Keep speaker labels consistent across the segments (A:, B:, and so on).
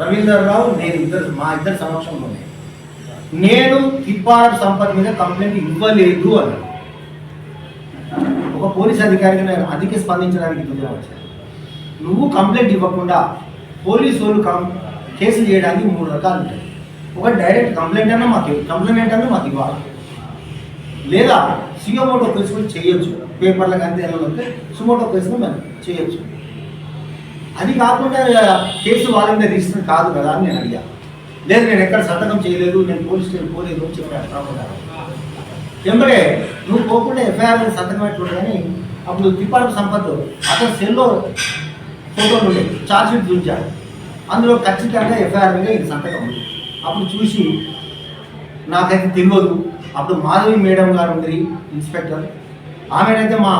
A: రవీందర్ రావు నేను ఇద్దరు మా ఇద్దరు సమక్షంలోనే. నేను తిప్పారం సంపద మీద కంప్లైంట్ ఇవ్వలేదు అన్నాడు. ఒక పోలీస్ అధికారికి నేను అధిక స్పందించడానికి దుర్గా వచ్చాను. నువ్వు కంప్లైంట్ ఇవ్వకుండా పోలీసు వాళ్ళు కం కేసులు చేయడానికి మూడు రకాలు ఉంటాయి. ఒక డైరెక్ట్ కంప్లైంట్ అన్నా మాకు కంప్లైంట్ అన్నా మాకు ఇవ్వాలి. లేదా సియోమోటో కేసు కూడా చేయొచ్చు. పేపర్లకు అంతే వెళ్ళకపోతే సుమోటో కేసు మనం చేయొచ్చు. అది కాకుండా కేసు వాళ్ళ మీద రిజిస్టర్ కాదు కదా అని నేను అడిగాను లేదు నేను ఎక్కడ సంతకం చేయలేదు నేను పోలీస్ స్టేషన్ పోలేదు అని చెప్పాను రాకుండా ఎంబడే నువ్వు పోకుండా ఎఫ్ఐఆర్ సంతకం పెట్టుకోడు కానీ అప్పుడు దీపాలకు సంపత్ అతను సెల్లో ఫోటోలు ఉండే చార్జ్ షీట్ చూపించాడు అందులో ఖచ్చితంగా ఎఫ్ఐఆర్ మీద ఇది సంతకం ఉంది. అప్పుడు చూసి నాకైతే తెలియదు. అప్పుడు మాధవి మేడం గారు ఉంది ఇన్స్పెక్టర్. ఆమెనైతే మా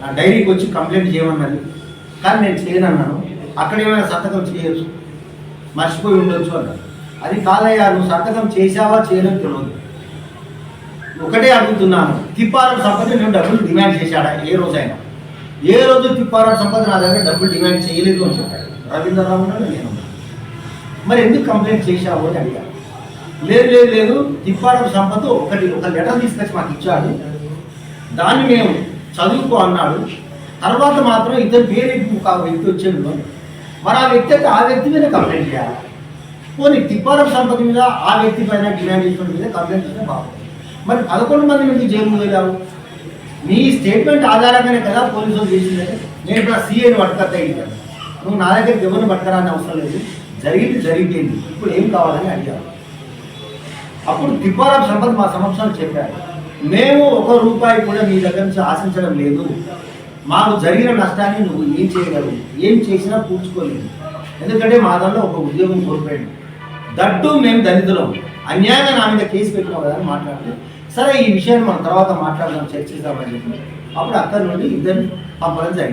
A: నా డైరీకి వచ్చి కంప్లైంట్ చేయమన్నది కానీ నేను చేయనన్నాను. అక్కడ ఏమైనా సంతకం చేయొచ్చు? మర్చిపోయి ఉండొచ్చు అన్నారు అది కాదయ్యా నువ్వు సంతకం చేశావా చేయలేదు తెలియదు ఒకటే అడుగుతున్నాను తిప్పారం సంపద నేను డబ్బులు డిమాండ్ చేశాడా? ఏ రోజైనా. ఏ రోజు తిప్పారం సంపద నా దగ్గర డబ్బులు డిమాండ్ చేయలేదు అని చెప్పాడు. రవీంద్రరావు నేను మరి ఎందుకు కంప్లైంట్ చేశావు అని అడిగాను. లేదు లేదు లేదు తిప్పారం సంపద ఒకటి ఒక లెటర్ తీసుకొచ్చి మాకు ఇచ్చాడు. దాన్ని మేము చదువుకో అన్నాడు. తర్వాత మాత్రం ఇద్దరు పేరు ఒక వ్యక్తి వచ్చాడు. మరి ఆ వ్యక్తి అయితే ఆ వ్యక్తి మీద కంప్లైంట్ చేయాలి. పోనీ తిప్పారం సంపద మీద ఆ వ్యక్తి పైన డిమాండ్ చేసిన మీద కంప్లైంట్ చేస్తే బాగుంది మరి పదకొండు మంది మీకు జైలు వెళ్ళావు నీ స్టేట్మెంట్ ఆధారంగానే కదా పోలీసులు చేసిందంటే నేను ఇప్పుడు సీఏని పట్టుకొస్తా ఇచ్చాను నువ్వు నా దగ్గరికి ఎవరిని పట్టుకురాని అవసరం లేదు. జరిగింది జరిగిపోయింది. ఇప్పుడు ఏం కావాలని అడిగాను అప్పుడు తిప్పారావు సంపత్ మా సమక్షంలో చెప్పారు. మేము ఒక రూపాయి కూడా మీ దగ్గర నుంచి ఆశించడం లేదు. మాకు జరిగిన నష్టాన్ని నువ్వు ఏం చేయగలవు? ఏం చేసినా పూడ్చుకోలేదు. ఎందుకంటే మా దాంట్లో ఒక ఉద్యోగం కోల్పోయాడు. దట్టు మేము దళితులం. అన్యాయంగా నా మీద కేసు పెట్టినావు కదా అని మాట్లాడితే సరే ఈ విషయాన్ని మనం తర్వాత మాట్లాడదాం చర్చిద్దామని చెప్పి. అప్పుడు అక్కడి నుండి ఇద్దరిని పంపడం జరిగింది.